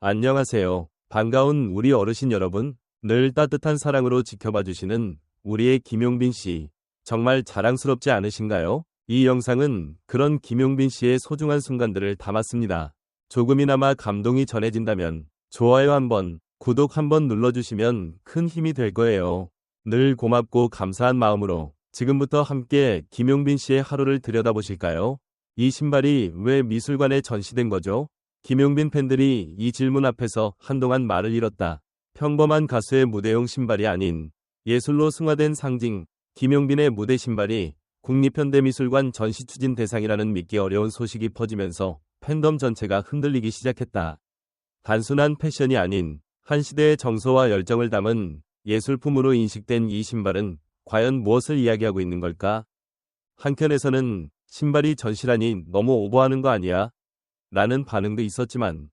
안녕하세요. 반가운 우리 어르신 여러분. 늘 따뜻한 사랑으로 지켜봐 주시는 우리의 김용빈 씨. 정말 자랑스럽지 않으신가요? 이 영상은 그런 김용빈 씨의 소중한 순간들을 담았습니다. 조금이나마 감동이 전해진다면 좋아요 한번, 구독 한번 눌러주시면 큰 힘이 될 거예요. 늘 고맙고 감사한 마음으로 지금부터 함께 김용빈 씨의 하루를 들여다보실까요? 이 신발이 왜 미술관에 전시된 거죠? 김용빈 팬들이 이 질문 앞에서 한동안 말을 잃었다. 평범한 가수의 무대용 신발이 아닌 예술로 승화된 상징, 김용빈의 무대 신발이 국립현대미술관 전시 추진 대상이라는 믿기 어려운 소식이 퍼지면서 팬덤 전체가 흔들리기 시작했다. 단순한 패션이 아닌 한 시대의 정서와 열정을 담은 예술품으로 인식된 이 신발은 과연 무엇을 이야기하고 있는 걸까? 한켠에서는 신발이 전시라니 너무 오버하는 거 아니야? 라는 반응도 있었지만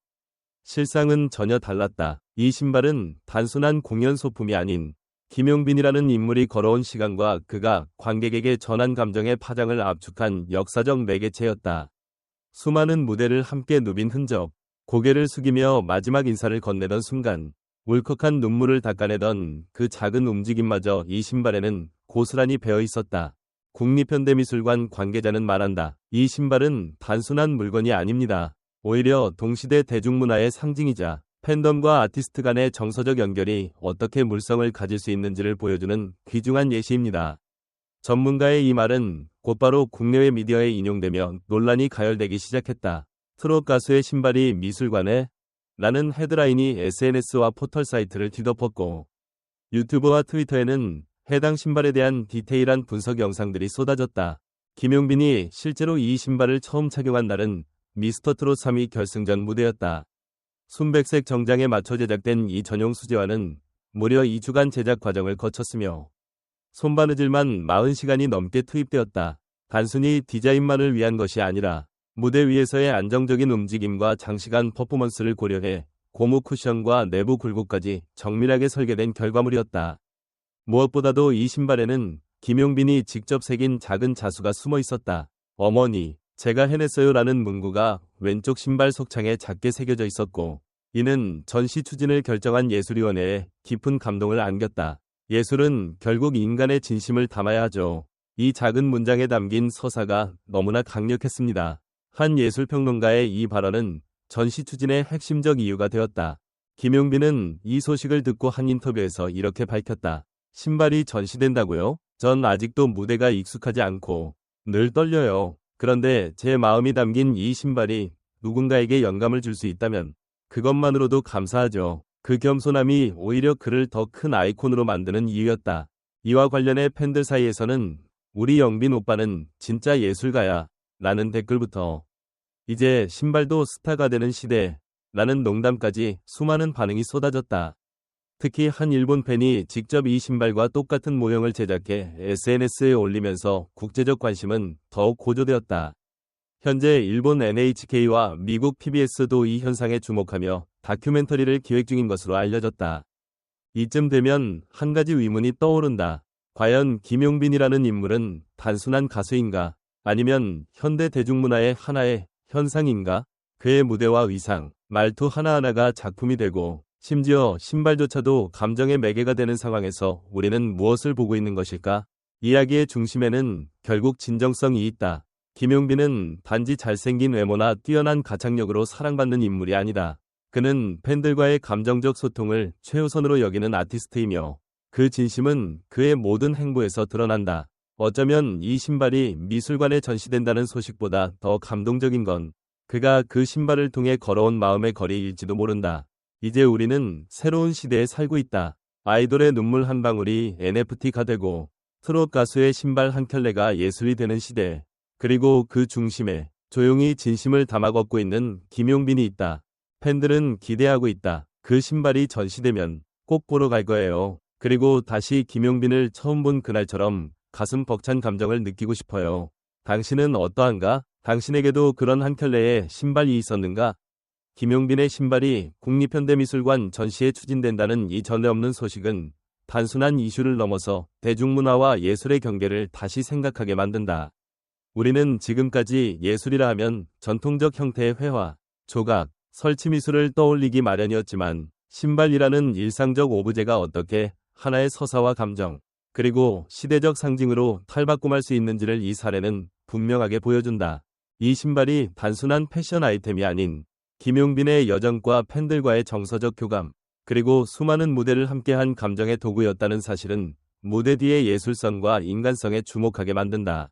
실상은 전혀 달랐다. 이 신발은 단순한 공연 소품이 아닌 김용빈이라는 인물이 걸어온 시간과 그가 관객에게 전한 감정의 파장을 압축한 역사적 매개체였다. 수많은 무대를 함께 누빈 흔적, 고개를 숙이며 마지막 인사를 건네던 순간, 울컥한 눈물을 닦아내던 그 작은 움직임마저 이 신발에는 고스란히 배어 있었다. 국립현대미술관 관계자는 말한다. 이 신발은 단순한 물건이 아닙니다. 오히려 동시대 대중문화의 상징이자 팬덤과 아티스트 간의 정서적 연결이 어떻게 물성을 가질 수 있는지를 보여주는 귀중한 예시입니다. 전문가의 이 말은 곧바로 국내외 미디어에 인용되며 논란이 가열되기 시작했다. 트롯 가수의 신발이 미술관에 라는 헤드라인이 SNS와 포털 사이트를 뒤덮었고 유튜브와 트위터에는 해당 신발에 대한 디테일한 분석 영상들이 쏟아졌다. 김용빈이 실제로 이 신발을 처음 착용한 날은 미스터 트롯 3위 결승전 무대였다. 순백색 정장에 맞춰 제작된 이 전용 수제화는 무려 2주간 제작 과정을 거쳤으며 손바느질만 40시간이 넘게 투입되었다. 단순히 디자인만을 위한 것이 아니라 무대 위에서의 안정적인 움직임과 장시간 퍼포먼스를 고려해 고무 쿠션과 내부 굴곡까지 정밀하게 설계된 결과물이었다. 무엇보다도 이 신발에는 김용빈이 직접 새긴 작은 자수가 숨어 있었다. 어머니, 제가 해냈어요 라는 문구가 왼쪽 신발 속창에 작게 새겨져 있었고, 이는 전시 추진을 결정한 예술위원회에 깊은 감동을 안겼다. 예술은 결국 인간의 진심을 담아야 하죠. 이 작은 문장에 담긴 서사가 너무나 강력했습니다. 한 예술평론가의 이 발언은 전시 추진의 핵심적 이유가 되었다. 김용빈은 이 소식을 듣고 한 인터뷰에서 이렇게 밝혔다. 신발이 전시된다고요? 전 아직도 무대가 익숙하지 않고 늘 떨려요. 그런데 제 마음이 담긴 이 신발이 누군가에게 영감을 줄 수 있다면 그것만으로도 감사하죠. 그 겸손함이 오히려 그를 더 큰 아이콘으로 만드는 이유였다. 이와 관련해 팬들 사이에서는 우리 영빈 오빠는 진짜 예술가야 라는 댓글부터 이제 신발도 스타가 되는 시대 라는 농담까지 수많은 반응이 쏟아졌다. 특히 한 일본 팬이 직접 이 신발과 똑같은 모형을 제작해 SNS에 올리면서 국제적 관심은 더욱 고조되었다. 현재 일본 NHK와 미국 PBS도 이 현상에 주목하며 다큐멘터리를 기획 중인 것으로 알려졌다. 이쯤 되면 한 가지 의문이 떠오른다. 과연 김용빈이라는 인물은 단순한 가수인가? 아니면 현대 대중문화의 하나의 현상인가? 그의 무대와 의상, 말투 하나하나가 작품이 되고 심지어 신발조차도 감정의 매개가 되는 상황에서 우리는 무엇을 보고 있는 것일까? 이야기의 중심에는 결국 진정성이 있다. 김용빈은 단지 잘생긴 외모나 뛰어난 가창력으로 사랑받는 인물이 아니다. 그는 팬들과의 감정적 소통을 최우선으로 여기는 아티스트이며 그 진심은 그의 모든 행보에서 드러난다. 어쩌면 이 신발이 미술관에 전시된다는 소식보다 더 감동적인 건 그가 그 신발을 통해 걸어온 마음의 거리일지도 모른다. 이제 우리는 새로운 시대에 살고 있다. 아이돌의 눈물 한 방울이 NFT가 되고 트롯 가수의 신발 한 켤레가 예술이 되는 시대. 그리고 그 중심에 조용히 진심을 담아 걷고 있는 김용빈이 있다. 팬들은 기대하고 있다. 그 신발이 전시되면 꼭 보러 갈 거예요. 그리고 다시 김용빈을 처음 본 그날처럼 가슴 벅찬 감정을 느끼고 싶어요. 당신은 어떠한가? 당신에게도 그런 한 켤레의 신발이 있었는가? 김용빈의 신발이 국립현대미술관 전시에 추진된다는 이 전례 없는 소식은 단순한 이슈를 넘어서 대중문화와 예술의 경계를 다시 생각하게 만든다. 우리는 지금까지 예술이라 하면 전통적 형태의 회화, 조각, 설치 미술을 떠올리기 마련이었지만 신발이라는 일상적 오브제가 어떻게 하나의 서사와 감정, 그리고 시대적 상징으로 탈바꿈할 수 있는지를 이 사례는 분명하게 보여준다. 이 신발이 단순한 패션 아이템이 아닌 김용빈의 여정과 팬들과의 정서적 교감, 그리고 수많은 무대를 함께한 감정의 도구였다는 사실은 무대 뒤의 예술성과 인간성에 주목하게 만든다.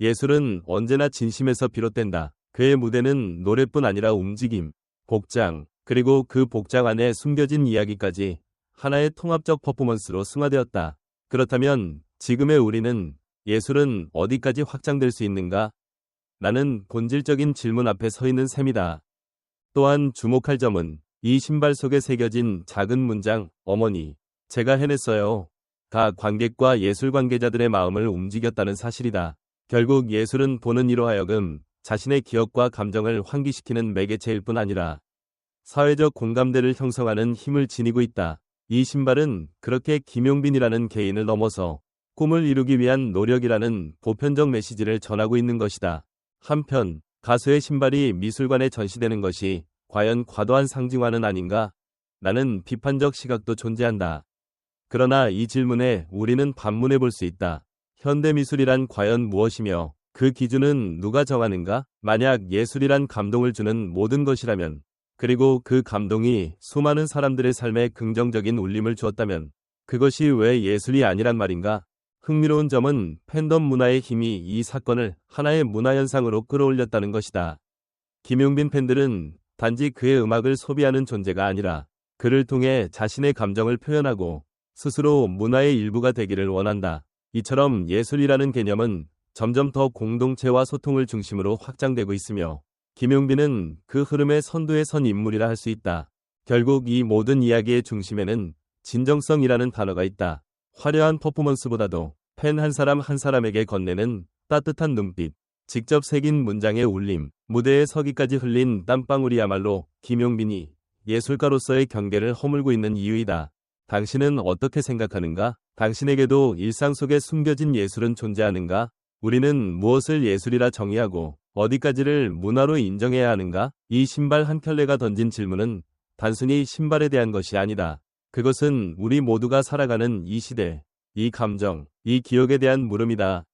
예술은 언제나 진심에서 비롯된다. 그의 무대는 노래뿐 아니라 움직임, 복장, 그리고 그 복장 안에 숨겨진 이야기까지 하나의 통합적 퍼포먼스로 승화되었다. 그렇다면 지금의 우리는 예술은 어디까지 확장될 수 있는가? 나는 본질적인 질문 앞에 서 있는 셈이다. 또한 주목할 점은 이 신발 속에 새겨진 작은 문장, 어머니, 제가 해냈어요. 가 관객과 예술 관계자들의 마음을 움직였다는 사실이다. 결국 예술은 보는 이로 하여금 자신의 기억과 감정을 환기시키는 매개체일 뿐 아니라 사회적 공감대를 형성하는 힘을 지니고 있다. 이 신발은 그렇게 김용빈이라는 개인을 넘어서 꿈을 이루기 위한 노력이라는 보편적 메시지를 전하고 있는 것이다. 한편 가수의 신발이 미술관에 전시되는 것이 과연 과도한 상징화는 아닌가? 나는 비판적 시각도 존재한다. 그러나 이 질문에 우리는 반문해 볼 수 있다. 현대미술이란 과연 무엇이며 그 기준은 누가 정하는가? 만약 예술이란 감동을 주는 모든 것이라면 그리고 그 감동이 수많은 사람들의 삶에 긍정적인 울림을 주었다면 그것이 왜 예술이 아니란 말인가? 흥미로운 점은 팬덤 문화의 힘이 이 사건을 하나의 문화현상으로 끌어올렸다는 것이다. 김용빈 팬들은 단지 그의 음악을 소비하는 존재가 아니라 그를 통해 자신의 감정을 표현하고 스스로 문화의 일부가 되기를 원한다. 이처럼 예술이라는 개념은 점점 더 공동체와 소통을 중심으로 확장되고 있으며 김용빈은 그 흐름의 선두에 선 인물이라 할 수 있다. 결국 이 모든 이야기의 중심에는 진정성이라는 단어가 있다. 화려한 퍼포먼스보다도 팬 한 사람 한 사람에게 건네는 따뜻한 눈빛, 직접 새긴 문장의 울림, 무대에 서기까지 흘린 땀방울이야말로 김용빈이 예술가로서의 경계를 허물고 있는 이유이다. 당신은 어떻게 생각하는가? 당신에게도 일상 속에 숨겨진 예술은 존재하는가? 우리는 무엇을 예술이라 정의하고 어디까지를 문화로 인정해야 하는가? 이 신발 한 켤레가 던진 질문은 단순히 신발에 대한 것이 아니다. 그것은 우리 모두가 살아가는 이 시대, 이 감정, 이 기억에 대한 물음이다.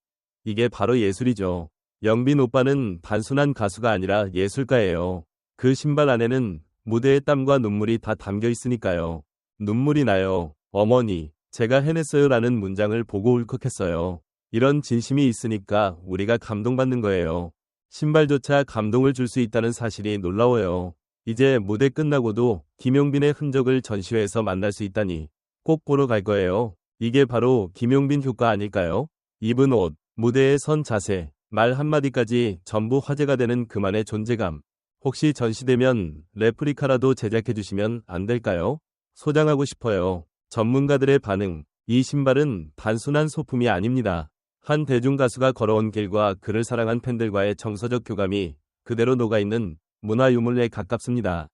이게 바로 예술이죠. 영빈 오빠는 단순한 가수가 아니라 예술가예요. 그 신발 안에는 무대의 땀과 눈물이 다 담겨 있으니까요. 눈물이 나요. 어머니, 제가 해냈어요 라는 문장을 보고 울컥했어요. 이런 진심이 있으니까 우리가 감동받는 거예요. 신발조차 감동을 줄 수 있다는 사실이 놀라워요. 이제 무대 끝나고도 김용빈의 흔적을 전시회에서 만날 수 있다니 꼭 보러 갈 거예요. 이게 바로 김용빈 효과 아닐까요? 입은 옷, 무대에 선 자세, 말 한마디까지 전부 화제가 되는 그만의 존재감. 혹시 전시되면 레프리카라도 제작해 주시면 안 될까요? 소장하고 싶어요. 전문가들의 반응. 이 신발은 단순한 소품이 아닙니다. 한 대중가수가 걸어온 길과 그를 사랑한 팬들과의 정서적 교감이 그대로 녹아있는 문화유물에 가깝습니다.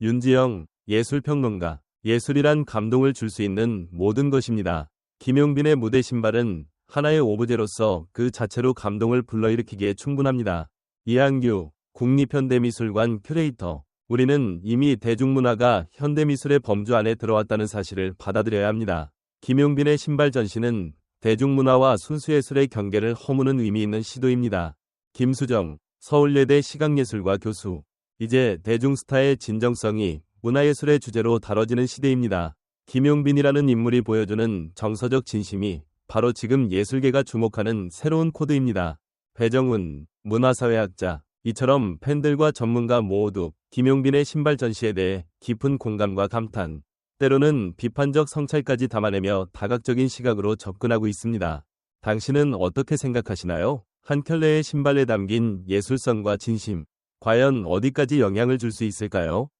윤지영, 예술평론가. 예술이란 감동을 줄 수 있는 모든 것입니다. 김용빈의 무대 신발은 하나의 오브제로서 그 자체로 감동을 불러일으키기에 충분합니다. 이한규, 국립현대미술관 큐레이터. 우리는 이미 대중문화가 현대미술의 범주 안에 들어왔다는 사실을 받아들여야 합니다. 김용빈의 신발 전시는 대중문화와 순수예술의 경계를 허무는 의미 있는 시도입니다. 김수정, 서울예대 시각예술과 교수. 이제 대중스타의 진정성이 문화예술의 주제로 다뤄지는 시대입니다. 김용빈이라는 인물이 보여주는 정서적 진심이 바로 지금 예술계가 주목하는 새로운 코드입니다. 배정훈, 문화사회학자. 이처럼 팬들과 전문가 모두 김용빈의 신발 전시에 대해 깊은 공감과 감탄, 때로는 비판적 성찰까지 담아내며 다각적인 시각으로 접근하고 있습니다. 당신은 어떻게 생각하시나요? 한 켤레의 신발에 담긴 예술성과 진심, 과연 어디까지 영향을 줄 수 있을까요?